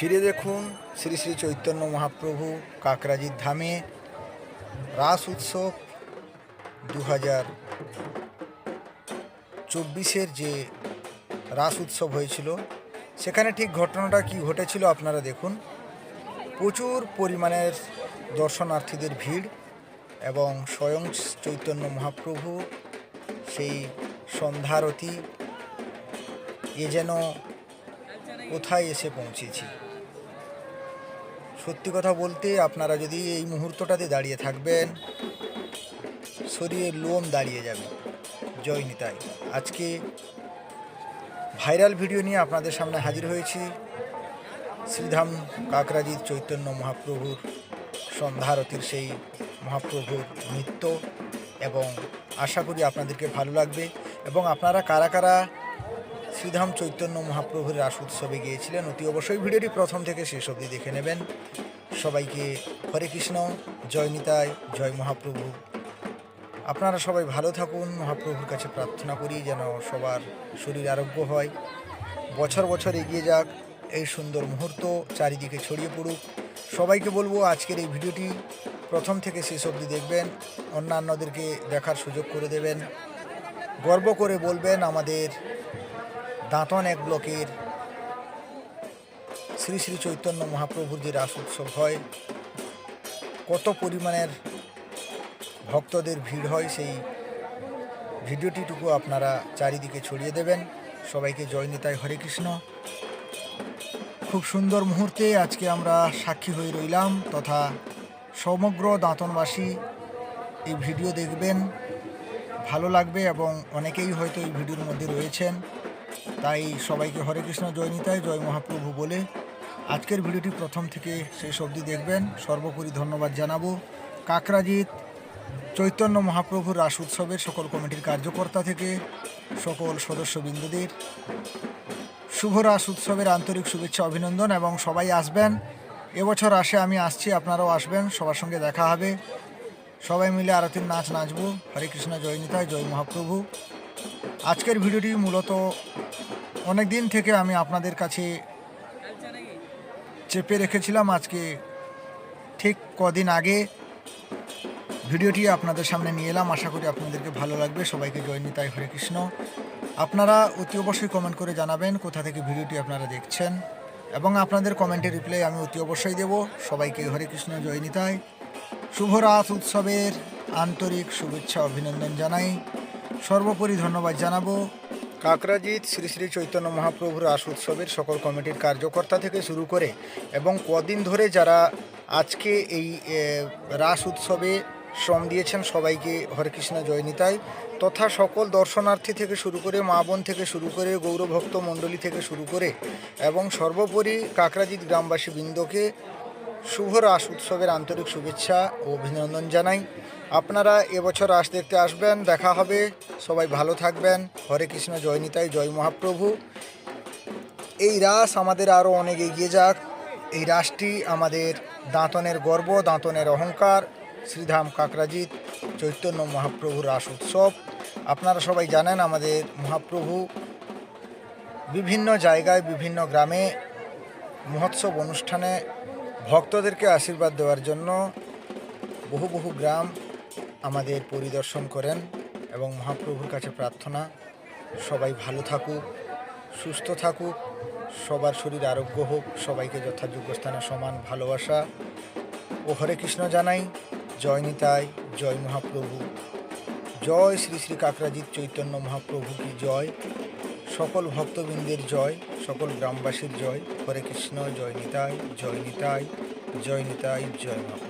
ফিরে দেখুন শ্রী শ্রী চৈতন্য মহাপ্রভু কাকরাজির ধামে রাস উৎসব দু হাজার চব্বিশের যে রাস উৎসব হয়েছিল, সেখানে ঠিক ঘটনাটা কি ঘটেছিল আপনারা দেখুন। প্রচুর পরিমাণের দর্শনার্থীদের ভিড় এবং স্বয়ং চৈতন্য মহাপ্রভু সেই সন্ধ্যারতি এ যেন কোথায় এসে পৌঁছেছি। সত্যি কথা বলতে আপনারা যদি এই মুহূর্তটাতে দাঁড়িয়ে থাকবেন, শরীরের লোম দাঁড়িয়ে যাবে। জয় নিতাই। আজকে ভাইরাল ভিডিও নিয়ে আপনাদের সামনে হাজির হয়েছি। শ্রীধাম কাকরাজির চৈতন্য মহাপ্রভুর সন্ধ্যারতির সেই মহাপ্রভুর নৃত্য এবং আশা করি আপনাদেরকে ভালো লাগবে। এবং আপনারা কারা কারা শ্রীধাম চৈতন্য মহাপ্রভুর রাস উৎসবে গিয়েছিলেন। অতি অবশ্যই ভিডিওটি প্রথম থেকে শেষ অবধি দেখে নেবেন। সবাইকে হরে কৃষ্ণ, জয় নিতাই, জয় মহাপ্রভু। আপনারা সবাই ভালো থাকুন। মহাপ্রভুর কাছে প্রার্থনা করি যেন সবার শরীর আরোগ্য হয়। বছর বছর এগিয়ে যাক, এই সুন্দর মুহূর্ত চারিদিকে ছড়িয়ে পড়ুক। সবাইকে বলব আজকের এই ভিডিওটি প্রথম থেকে শেষ অবধি দেখবেন। অন্যান্যদেরকে দেখার সুযোগ করে দেবেন। গর্ব করে বলবেন আমাদের দাঁতন এক ব্লকের শ্রী শ্রী চৈতন্য মহাপ্রভুর যে রাস উৎসব হয়, কত পরিমাণের ভক্তদের ভিড় হয় সেই ভিডিওটিটুকু আপনারা চারিদিকে ছড়িয়ে দেবেন। সবাইকে জয় নিতাই হরে কৃষ্ণ। খুব সুন্দর মুহূর্তে আজকে আমরা সাক্ষী হয়ে রইলাম তথা সমগ্র দাঁতনবাসী এই ভিডিও দেখবেন। ভালো লাগবে এবং অনেকেই হয়তো এই ভিডিওর মধ্যে রয়েছেন। তাই সবাইকে হরে কৃষ্ণ, জয় নিতাই, জয় মহাপ্রভু বলে আজকের ভিডিওটি প্রথম থেকে শেষ অবধি দেখবেন। সর্বোপরি ধন্যবাদ জানাব। কাকরাজিৎ, চৈতন্য মহাপ্রভুর রাস উৎসবের সকল কমিটির কার্যকর্তা থেকে সকল সদস্যবৃন্দদের শুভ রাস উৎসবের আন্তরিক শুভেচ্ছা, অভিনন্দন এবং সবাই আসবেন। এবছর আসে আমি আসছি, আপনারাও আসবেন, সবার সঙ্গে দেখা হবে। সবাই মিলে আরতির নাচ নাচবো। হরে কৃষ্ণ, জয় নিতাই, জয় মহাপ্রভু। আজকের ভিডিওটি মূলত অনেক দিন থেকে আমি আপনাদের কাছে চেপে রেখেছিলাম। আজকে ঠিক কদিন আগে ভিডিওটি আপনাদের সামনে নিয়ে এলাম। আশা করি আপনাদেরকে ভালো লাগবে। সবাইকে জয় নিতাই হরে কৃষ্ণ। আপনারা অতি অবশ্যই কমেন্ট করে জানাবেন কোথা থেকে ভিডিওটি আপনারা দেখছেন। এবং আপনাদের কমেন্টের রিপ্লাই আমি অতি অবশ্যই দেব। সবাইকে হরে কৃষ্ণ, জয় নিতাই শুভ রাত উৎসবের আন্তরিক শুভেচ্ছা, অভিনন্দন জানাই। সর্বোপরি ধন্যবাদ জানাব। কাকরাজিৎ, শ্রী শ্রী চৈতন্য মহাপ্রভুর রাস উৎসবের সকল কমিটির কার্যকর্তা থেকে শুরু করে এবং কদিন ধরে যারা আজকে এই রাস উৎসবে শ্রম দিয়েছেন সবাইকে হরে কৃষ্ণ জয় তথা সকল দর্শনার্থী থেকে শুরু করে মা বোন থেকে শুরু করে গৌরভক্ত মণ্ডলী থেকে শুরু করে এবং সর্বোপরি কাকরাজিৎ গ্রামবাসী বৃন্দকে শুভ রাস উৎসবের আন্তরিক শুভেচ্ছা ও অভিনন্দন জানাই। আপনারা এবছর রাস দেখতে আসবেন, দেখা হবে। সবাই ভালো থাকবেন। হরে কৃষ্ণ, জয় নিতাই, জয় মহাপ্রভু। এই রাস আমাদের আরও অনেক এগিয়ে যাক। এই রাসটি আমাদের দাঁতনের গর্ব, দাঁতনের অহংকার। শ্রীধাম কাকরাজিৎ, চৈতন্য মহাপ্রভুর রাস উৎসব। আপনারা সবাই জানেন আমাদের মহাপ্রভু বিভিন্ন জায়গায়, বিভিন্ন গ্রামে মহোৎসব অনুষ্ঠানে ভক্তদেরকে আশীর্বাদ দেওয়ার জন্য বহু বহু গ্রাম আমাদের পরিদর্শন করেন এবং মহাপ্রভুর কাছে প্রার্থনা, সবাই ভালো থাকুক, সুস্থ থাকুক, সবার শরীর আরোগ্য হোক, সবাইকে যথাযোগ্য স্থানে সমান ভালোবাসা। ও হরে কৃষ্ণ জানাই, জয় নিতাই, জয় মহাপ্রভু। জয় শ্রী শ্রী কাকরাজিৎ চৈতন্য মহাপ্রভু কি জয়। সকল ভক্তবৃন্দের জয়, সকল গ্রামবাসীর জয়। হরে কৃষ্ণ, জয় নিতাই জয় নিতাই জয় নিতাই, জয় মহাপ্রভু